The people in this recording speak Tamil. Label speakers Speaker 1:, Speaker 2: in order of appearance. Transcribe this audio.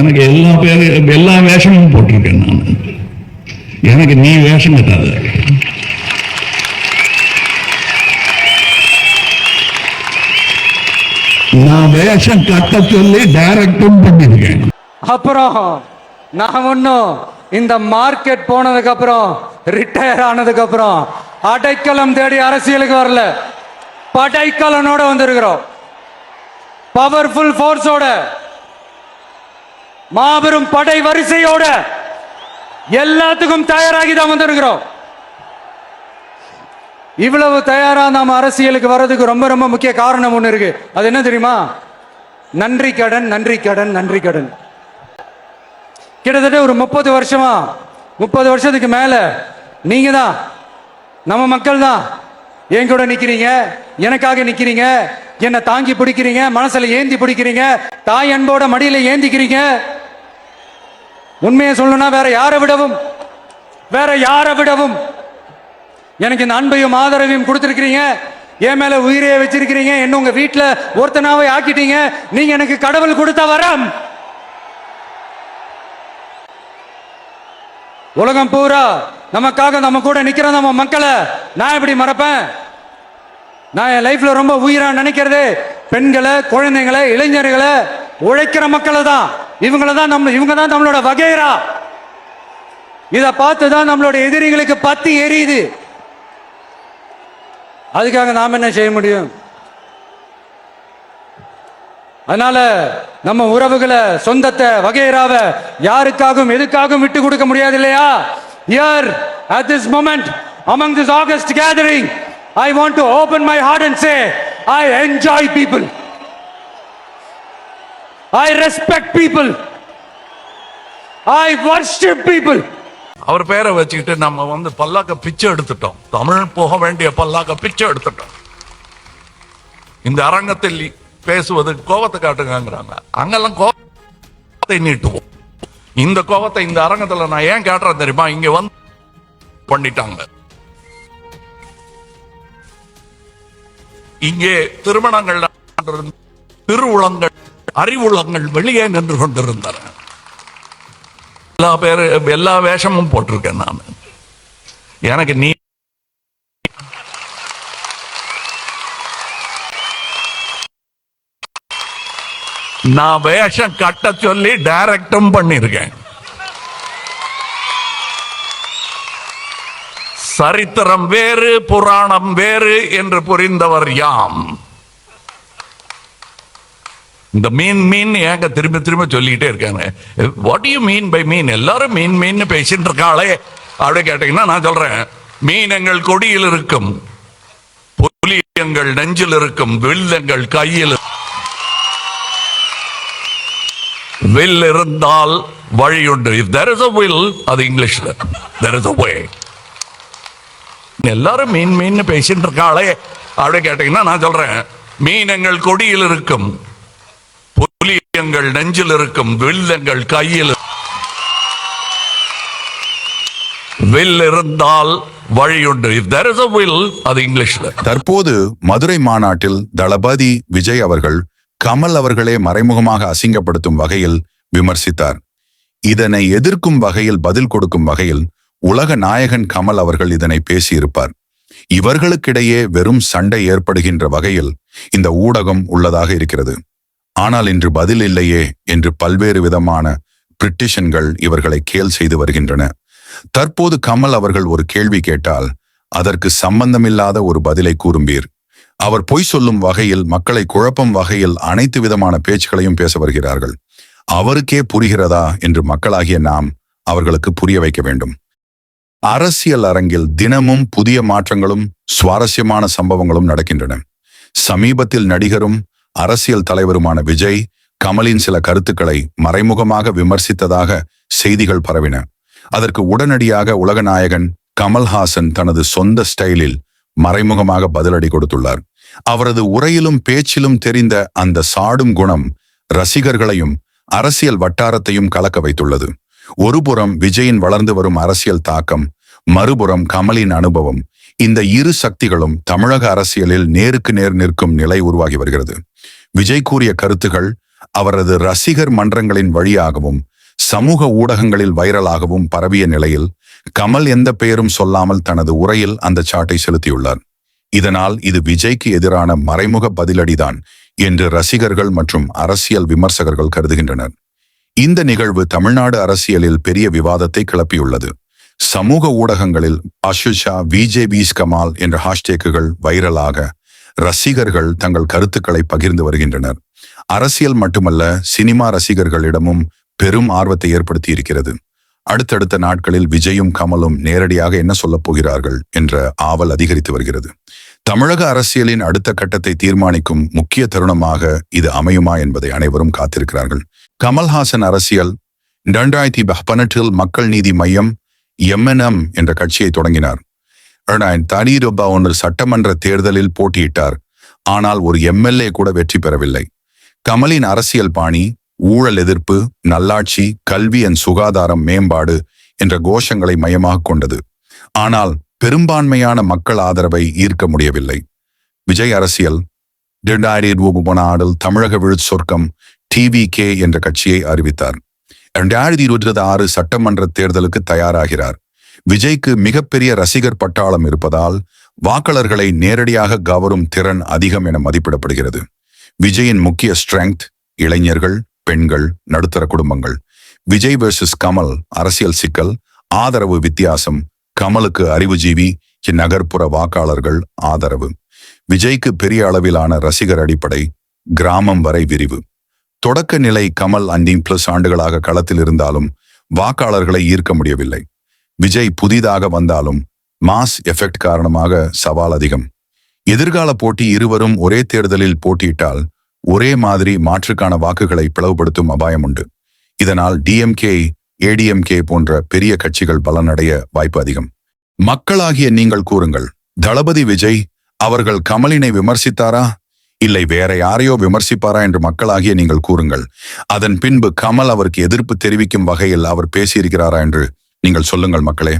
Speaker 1: எனக்கு எல்லா பேரு எல்லா வேஷமும் போட்டிருக்கேன் நான். எனக்கு நீ வேஷம் கட்டாத. நான் வேஷம் கட்ட சொல்லி டைரக்டும் பண்ணிருக்கேன்
Speaker 2: அப்புறம் நான் ஒன்னும் இந்த மார்க்கெட் போனதுக்கு அப்புறம் ரிட்டையர் ஆனதுக்கு அப்புறம் அடைக்கலம் தேடி அரசியலுக்கு வரல. படைக்கலனோட வந்திருக்கிறோம். பவர்ஃபுல் ஃபோர்ஸோட மாபெரும் படை வரிசையோட எல்லாத்துக்கும் தயாராகி தான் வந்திருக்கிறோம். இவ்வளவு தயாரா நாம அரசியலுக்கு வர்றதுக்கு ரொம்ப ரொம்ப முக்கிய காரணம் ஒண்ணு இருக்கு. அது என்ன தெரியுமா? நன்றி கடன் நன்றி கடன் நன்றி கடன். கிட்டத்தட்ட ஒரு முப்பது வருஷமா முப்பது வருஷத்துக்கு மேல நீங்க தான் நம்ம மக்கள் தான் என் கூட நிக்கிறீங்க எனக்காக நிக்கிறீங்க என்னை தாங்கி பிடிக்கிறீங்க மனசுல ஏந்தி பிடிக்கிறீங்க தாய் அன்போட மடியில ஏந்திக்கிறீங்க. உண்மையை சொல்லணும்னா வேற யாரை விடவும்? வேற யாரை விடவும்? எனக்கு இந்த அன்பையும் ஆதரவையும் கொடுத்துருக்கிறீங்க. என் மேல உயிரையே வச்சிருக்கிறீங்க. என்ன உங்க வீட்டில் ஒருத்தனாவே ஆக்கிட்டீங்க? நீங்க எனக்கு கடவுள் கொடுத்த வரம். உலகம் பூரா நமக்காக நம்ம கூட நிக்கிற நம்ம மக்களை. நான் எப்படி மறப்பேன்? நான் என் லைஃப்ல ரொம்ப உயிரா நினைக்கிறது. பெண்களை குழந்தைங்களை இளைஞர்களை உழைக்கிற மக்களை தான். இவங்களை தான் நம்ம இவங்க தான் நம்மளோட வகைரா. இதை பார்த்து தான் நம்மளோட எதிரிகளுக்கு பத்தி எரியுது. அதுக்காக நாம் என்ன செய்ய முடியும்? அதனால நம்ம உறவுகளை சொந்தத்தை வகைராவ யாருக்காகவும் எதுக்காகவும் விட்டு கொடுக்க முடியாது இல்லையா? Here at this moment among this august gathering I want to open my heart and say I enjoy people I respect people I worship people
Speaker 3: அவர் பேரை வச்சுக்கிட்டு நம்ம வந்து பல்லாக்க பிச்சை எடுத்துட்டோம். தமிழ் போக வேண்டிய பல்லாக்க பிச்சை எடுத்துட்டோம். இந்த அரங்கத்தில் பேசுவது கோபத்தை காட்டுங்கிறாங்க அங்கெல்லாம் கோபத்தை நீட்டுவோம். இந்த கோபத்தை இந்த அரங்கத்துல நான் ஏன் காட்டுறேன் தெரியுமா? இங்க வந்து பண்ணிட்டாங்க. இங்கே திருமணங்கள் திருவுளங்கள் அறிவுளங்கள் வெளியே நின்று கொண்டிருந்தன. எல்லா பேரு எல்லா வேஷமும் போட்டிருக்கேன் நான். எனக்கு நீ நான் வேஷம் கட்ட சொல்லி டைரக்டும் பண்ணிருக்கேன். சரித்திரம் வேறு புராணம் வேறு என்று புரிந்தவர் யாம்? இந்த மீன் மீன் ஏங்க திரும்ப திரும்ப சொல்லிக்கிட்டே இருக்காங்க. What you mean by mean எல்லாரும் மீன் மீன் பேசிட்டு இருக்காளே. அப்படி கேட்டீங்கன்னா நான் சொல்றேன். மீன் எங்கள் கொடியில் இருக்கும் புலி எங்கள் நெஞ்சில் இருக்கும் வில் எங்கள் கையில் வில் இருந்தால் வழி உண்டு. If there is a will அது இங்கிலீஷ்ல தெர் இஸ் அ வே எல்லாரும் மீன் மீன் பேசிட்டு இருக்காளே. அப்படி கேட்டீங்கன்னா நான் சொல்றேன். மீன் எங்கள் கொடியில் இருக்கும் புலி நெஞ்சில் இருக்கும் வில்லங்கள் கையில் வில் இருந்தால் வழியுண்டு. அது இங்கிலீஷ்ல
Speaker 4: தற்போது மதுரை மாநாட்டில் தளபதி விஜய் அவர்கள் கமல் அவர்களே மறைமுகமாக அசிங்கப்படுத்தும் வகையில் விமர்சித்தார். இதனை எதிர்க்கும் வகையில் பதில் கொடுக்கும் வகையில் உலக நாயகன் கமல் அவர்கள் இதனை பேசியிருப்பார். இவர்களுக்கிடையே வெறும் சண்டை ஏற்படுகின்ற வகையில் இந்த ஊடகம் உள்ளதாக இருக்கிறது. ஆனால் இன்று பதில் இல்லையே என்று பல்வேறு விதமான பிரிட்டிஷன்கள் இவர்களை கேல் செய்து வருகின்றன. தற்போது கமல் அவர்கள் ஒரு கேள்வி கேட்டால் அதற்கு சம்பந்தமில்லாத ஒரு பதிலை கூறும்பீர். அவர் பொய் சொல்லும் வகையில் மக்களை குழப்பம் வகையில் அனைத்து விதமான பேச்சுக்களையும் பேச வருகிறார்கள். அவருக்கே புரிகிறதா? என்று மக்களாகிய நாம் அவர்களுக்கு புரிய வைக்க வேண்டும். அரசியல் அரங்கில் தினமும் புதிய மாற்றங்களும் சுவாரஸ்யமான சம்பவங்களும் நடக்கின்றன. சமீபத்தில் நடிகரும் அரசியல் தலைவருமான விஜய் கமலின் சில கருத்துக்களை மறைமுகமாக விமர்சித்ததாக செய்திகள் பரவின. அதற்கு உடனடியாக உலகநாயகன் கமல்ஹாசன் தனது சொந்த ஸ்டைலில் மறைமுகமாக பதிலடி கொடுத்துள்ளார். அவரது உரையிலும் பேச்சிலும் தெரிந்த அந்த சாடும் குணம் ரசிகர்களையும் அரசியல் வட்டாரத்தையும் கலக்க வைத்துள்ளது. ஒருபுறம் விஜயின் வளர்ந்து வரும் அரசியல் தாக்கம் மறுபுறம் கமலின் அனுபவம் இந்த இரு சக்திகளும் தமிழக அரசியலில் நேருக்கு நேர் நிற்கும் நிலை உருவாகி வருகிறது. விஜய் கூறிய கருத்துகள் அவரது ரசிகர் மன்றங்களின் வழியாகவும் சமூக ஊடகங்களில் வைரலாகவும் பரவிய நிலையில் கமல் எந்த பெயரும் சொல்லாமல் தனது உரையில் அந்த சாட்டை செலுத்தியுள்ளார். இதனால் இது விஜய்க்கு எதிரான மறைமுக பதிலடிதான் என்று ரசிகர்கள் மற்றும் அரசியல் விமர்சகர்கள் கருதுகின்றனர். இந்த நிகழ்வு தமிழ்நாடு அரசியலில் பெரிய விவாதத்தை கிளப்பியுள்ளது. சமூக ஊடகங்களில் அஷுஷா விஜேபிஸ் கமால் என்ற ஹாஷ்டேக்குகள் வைரலாக ரசிகர்கள் தங்கள் கருத்துக்களை பகிர்ந்து வருகின்றனர். அரசியல் மட்டுமல்ல சினிமா ரசிகர்களிடமும் பெரும் ஆர்வத்தை ஏற்படுத்தி இருக்கிறது அடுத்தடுத்த நாட்களில் விஜயும் கமலும் நேரடியாக என்ன சொல்லப் போகிறார்கள் என்ற ஆவல் அதிகரித்து வருகிறது. தமிழக அரசியலின் அடுத்த கட்டத்தை தீர்மானிக்கும் முக்கிய தருணமாக இது அமையுமா என்பதை அனைவரும் காத்திருக்கிறார்கள். கமல்ஹாசன் அரசியல் இரண்டாயிரத்தி பதினெட்டில் மக்கள் நீதி மையம் எம்என்எம் என்ற கட்சியை தொடங்கினார். தனீரொப்பா ஒன்று சட்டமன்ற தேர்தலில் போட்டியிட்டார். ஆனால் ஒரு எம்எல்ஏ கூட வெற்றி பெறவில்லை. கமலின் அரசியல் பாணி ஊழல் எதிர்ப்பு நல்லாட்சி கல்வி அண்ட் சுகாதாரம் மேம்பாடு என்ற கோஷங்களை மையமாக கொண்டது. ஆனால் பெரும்பான்மையான மக்கள் ஆதரவை ஈர்க்க முடியவில்லை. விஜய் அரசியல் இரண்டாயிரத்தி இருபது ஆடல் தமிழக விழு சொர்க்கம் டிவி கே என்ற கட்சியை அறிவித்தார். இரண்டாயிரத்தி இருபத்தி ஆறு சட்டமன்ற தேர்தலுக்கு தயாராகிறார். விஜய்க்கு மிகப்பெரிய ரசிகர் பட்டாளம் இருப்பதால் வாக்காளர்களை நேரடியாக கவரும் திறன் அதிகம் என மதிப்பிடப்படுகிறது. விஜயின் முக்கிய ஸ்ட்ரெங்க் இளைஞர்கள் பெண்கள் நடுத்தர குடும்பங்கள். விஜய் வெர்சஸ் கமல் அரசியல் சிக்கல் ஆதரவு வித்தியாசம் கமலுக்கு அறிவுஜீவி இந்நகர்ப்புற வாக்காளர்கள் ஆதரவு. விஜய்க்கு பெரிய அளவிலான ரசிகர் அடிப்படை கிராமம் வரை விரிவு. தொடக்க நிலை கமல் அண்டின் பிளஸ் ஆண்டுகளாக களத்தில் இருந்தாலும் வாக்காளர்களை ஈர்க்க முடியவில்லை. விஜய் புதிதாக வந்தாலும் மாஸ் எஃபெக்ட் காரணமாக சவால் அதிகம். எதிர்கால போட்டி இருவரும் ஒரே தேர்தலில் போட்டியிட்டால் ஒரே மாதிரி மாற்றுக்கான வாக்குகளை பிளவுபடுத்தும் அபாயம் உண்டு. இதனால் டிஎம்கே ஏடிஎம்கே போன்ற பெரிய கட்சிகள் பலனடைய வாய்ப்பு அதிகம். மக்களாகிய நீங்கள் கூறுங்கள் தளபதி விஜய் அவர்கள் கமலினை விமர்சித்தாரா? இல்லை வேற யாரையோ விமர்சிப்பாரா என்று மக்களாகிய நீங்கள் கூறுங்கள். அதன் பின்பு கமல் அவருக்கு எதிர்ப்பு தெரிவிக்கும் வகையில் அவர் பேசியிருக்கிறாரா என்று நீங்கள் சொல்லுங்கள் மக்களே.